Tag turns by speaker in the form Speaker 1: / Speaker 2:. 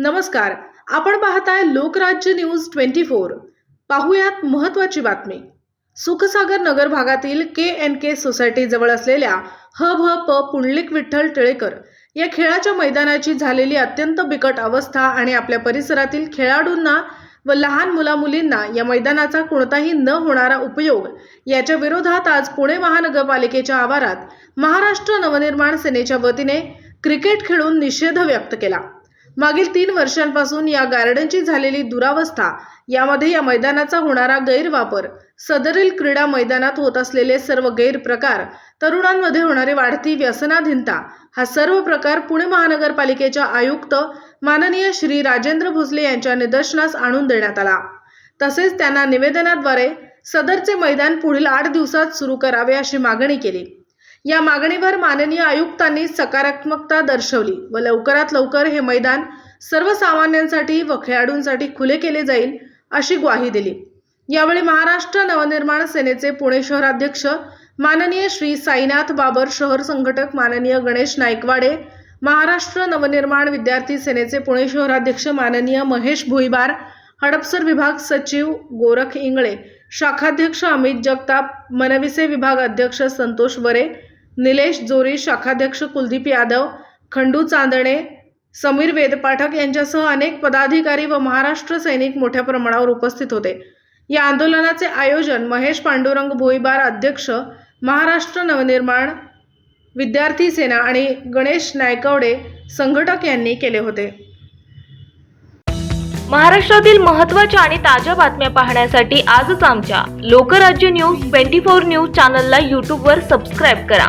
Speaker 1: नमस्कार आपण पाहताय लोकराज्य न्यूज ट्वेंटी फोर. पाहुयात महत्त्वाची बातमी. सुखसागर नगर भागातील के एन के सोसायटी जवळ असलेल्या ह भ प पुंडलिक विठ्ठल टिळेकर या खेळाच्या मैदानाची झालेली अत्यंत बिकट अवस्था आणि आपल्या परिसरातील खेळाडूंना व लहान मुलामुलींना या मैदानाचा कोणताही न होणारा उपयोग याच्या विरोधात आज पुणे महानगरपालिकेच्या आवारात महाराष्ट्र नवनिर्माण सेनेच्या वतीने क्रिकेट खेळून निषेध व्यक्त केला. मागील तीन वर्षांपासून या गार्डनची झालेली दुरावस्था यामध्ये या मैदानाचा होणारा गैरवापर सदरील क्रीडा मैदानात होत असलेले सर्व गैरप्रकार तरुणांमध्ये होणारी वाढती व्यसनाधीनता हा सर्व प्रकार पुणे महानगरपालिकेच्या आयुक्त माननीय श्री राजेंद्र भोसले यांच्या निदर्शनास आणून देण्यात आला. तसेच त्यांना निवेदनाद्वारे सदरचे मैदान पुढील आठ दिवसात सुरू करावे अशी मागणी केली. या मागणीवर माननीय आयुक्तांनी सकारात्मकता दर्शवली व लवकरात लवकर हे मैदान सर्वसामान्यांसाठी व खेळाडूंसाठी खुले केले जाईल अशी ग्वाही दिली. यावेळी महाराष्ट्र नवनिर्माण सेनेचे पुणे शहराध्यक्ष माननीय श्री साईनाथ बाबर शहर संघटक माननीय गणेश नाईकवाडे महाराष्ट्र नवनिर्माण विद्यार्थी सेनेचे पुणे शहराध्यक्ष माननीय महेश भुईबार हडपसर विभाग सचिव गोरख इंगळे शाखाध्यक्ष अमित जगताप मनविसे विभाग अध्यक्ष संतोष वरे निलेश जोरी शाखाध्यक्ष कुलदीप यादव खंडू चांदणे समीर वेदपाठक यांच्यासह अनेक पदाधिकारी व महाराष्ट्र सैनिक मोठ्या प्रमाणावर उपस्थित होते. या आंदोलनाचे आयोजन महेश पांडुरंग भोईबार अध्यक्ष महाराष्ट्र नवनिर्माण विद्यार्थी सेना आणि गणेश नायकवडे संघटक यांनी केले होते.
Speaker 2: महाराष्ट्रातील महत्त्वाच्या आणि ताज्या बातम्या पाहण्यासाठी आजच आमच्या Lokrajya news twenty four news चॅनलला यूट्यूबवर सबस्क्राईब करा.